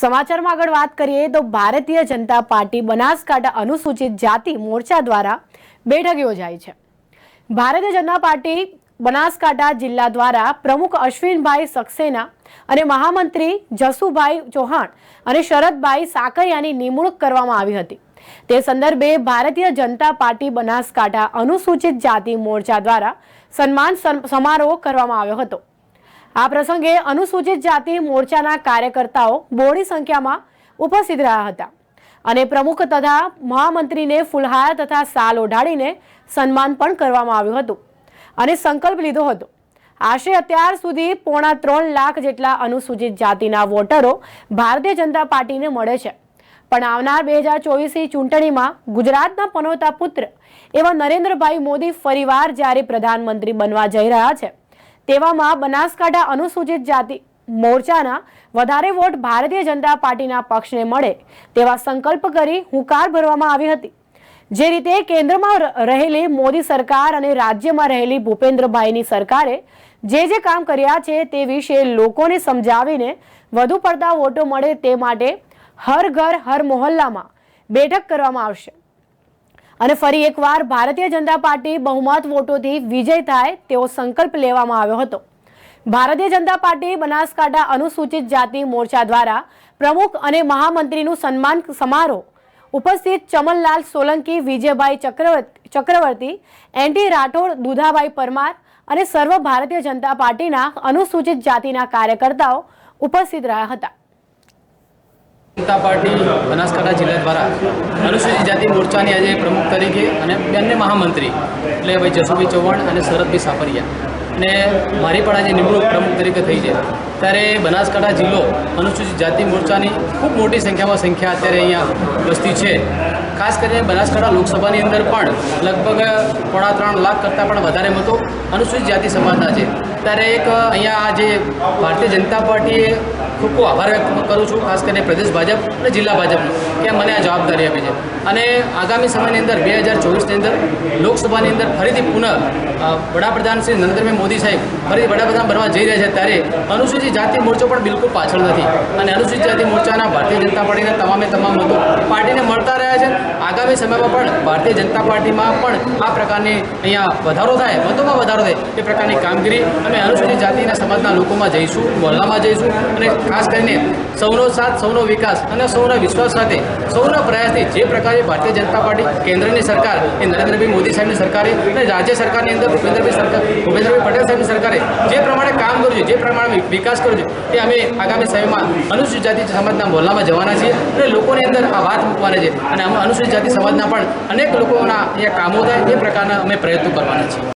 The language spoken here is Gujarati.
સમાચારમાં આગળ વાત કરીએ તો ભારતીય જનતા પાર્ટી બનાસકાંઠા અનુસૂચિત જાતિ મોરચા દ્વારા બેઠક યોજાઈ છે. ભારતીય જનતા પાર્ટી બનાસકાંઠા જિલ્લા દ્વારા પ્રમુખ અશ્વિનભાઈ સક્સેના અને મહામંત્રી જસુભાઈ ચૌહાણ અને શરદભાઈ સાકરિયાની નિમણૂક કરવામાં આવી હતી. તે સંદર્ભે ભારતીય જનતા પાર્ટી બનાસકાંઠા અનુસૂચિત જાતિ મોરચા દ્વારા સન્માન સમ- સમારોહ કરવામાં આવ્યો હતો. આ પ્રસંગે અનુસૂચિત જાતિ મોરચાના કાર્યકર્તાઓ બોડી સંખ્યામાં ઉપસ્થિત રહ્યા હતા અને પ્રમુખ તથા મહામંત્રીને ફુલહાર તથા સાલ ઓઢાડીને સન્માન પણ કરવામાં આવ્યું હતું અને સંકલ્પ લીધો હતો. આશરે અત્યાર સુધી પોણા ત્રણ લાખ જેટલા અનુસૂચિત જાતિના વોટરો ભારતીય જનતા પાર્ટીને મળે છે. પણ આવનાર બે હજાર ચોવીસની ચૂંટણીમાં ગુજરાતના પનોતા પુત્ર એવા નરેન્દ્રભાઈ મોદી ફરીવાર જ્યારે પ્રધાનમંત્રી બનવા જઈ રહ્યા છે. તેવામાં બનાસકાંઠા અનુસૂચિત જાતિ મોરચાના વધારે વોટ ભારતીય જનતા પાર્ટીના પક્ષને મળે તેવા સંકલ્પ કરી હુંકાર ભરવામાં આવી હતી. જે રીતે કેન્દ્રમાં રહેલી મોદી સરકાર અને રાજ્યમાં રહેલી ભૂપેન્દ્રભાઈની સરકારે જે જે કામ કર્યા છે તે વિશે લોકોને સમજાવીને વધુ પડતા વોટો મળે તે માટે હર ઘર, હર મોહલ્લામાં બેઠક કરવામાં આવશે. અને ફરી એકવાર ભારતીય જનતા પાર્ટી બહુમત વોટોથી વિજય થાય તેવો સંકલ્પ લેવામાં આવ્યો હતો. ભારતીય જનતા પાર્ટી બનાસકાંઠા અનુસૂચિત જાતિ મોરચા દ્વારા પ્રમુખ અને મહામંત્રીનું સન્માન સમારોહ ઉપસ્થિત ચમનલાલ સોલંકી, વિજયભાઈ ચક્રવર્તી એનટી રાઠોડ, દુધાભાઈ પરમાર અને સર્વ ભારતીય જનતા પાર્ટીના અનુસૂચિત જાતિના કાર્યકર્તાઓ ઉપસ્થિત રહ્યા હતા. જનતા પાર્ટી બનાસકાંઠા જિલ્લા દ્વારા અનુસૂચિત જાતિ મોરચાની આજે પ્રમુખ તરીકે અને બંને મહામંત્રી એટલે ભાઈ જસુભાઈ ચૌહાણ અને શરદભાઈ સાપરિયા. અને મારી પણ આજે નિમણૂક પ્રમુખ તરીકે થઈ છે. ત્યારે બનાસકાંઠા જિલ્લો અનુસૂચિત જાતિ મોરચાની ખૂબ મોટી સંખ્યામાં સંખ્યા અત્યારે અહીંયા વસ્તી છે. ખાસ કરીને બનાસકાંઠા લોકસભાની અંદર પણ લગભગ પોણા ત્રણ લાખ કરતાં પણ વધારે મતો અનુસૂચિત જાતિ સમાજના છે. ત્યારે એક અહીંયા આજે ભારતીય જનતા પાર્ટીએ ખૂબ ખૂબ આભાર વ્યક્ત કરું છું, ખાસ કરીને પ્રદેશ ભાજપ અને જિલ્લા ભાજપનો, કે મને આ જવાબદારી આપી છે. અને આગામી સમયની અંદર બે હજાર ચોવીસની અંદર લોકસભાની અંદર ફરીથી પુનઃ વડાપ્રધાન શ્રી નરેન્દ્રભાઈ મોદી સાહેબ ફરીથી વડાપ્રધાન બનવા જઈ રહ્યા છે, ત્યારે અનુસૂચિત જાતિ મોરચો પણ બિલકુલ પાછળ નથી. અને અનુસૂચિત જાતિ મોરચાના ભારતીય જનતા પાર્ટીના તમામે તમામ મતો પાર્ટીને મળતા રહ્યા છે આગામી સમયમાં પણ ભારતીય જનતા પાર્ટીમાં પણ આ પ્રકારની અહીંયા વધારો થાય મતોમાં વધારો થાય એ પ્રકારની કામગીરી અમે અનુસૂચિત જાતિના સમાજના લોકોમાં જઈશું, મોહલ્લામાં જઈશું અને ખાસ કરીને સૌનો સાથ, સૌનો વિકાસ અને સૌના વિશ્વાસ સાથે, સૌના પ્રયાસથી જે પ્રકારે ભારતીય જનતા પાર્ટી કેન્દ્રની સરકાર, એ નરેન્દ્રભાઈ મોદી સાહેબની સરકારે અને રાજ્ય સરકારની અંદર ભૂપેન્દ્રભાઈ સરકાર, ભૂપેન્દ્રભાઈ પટેલ સાહેબની સરકારે જે પ્રમાણે કામ કર્યું છે, જે પ્રમાણે વિકાસ કર્યો છે તે અમે આગામી સમયમાં અનુસૂચિત જાતિ સમાજના મોહલ્લામાં જવાના છીએ અને લોકોની અંદર આ વાત મૂકવાના છે અને અમે અનુસૂચિત જાતિ સમાજના પણ અનેક લોકોના અહીંયા કામો થાય એ પ્રકારના અમે પ્રયત્નો કરવાના છીએ.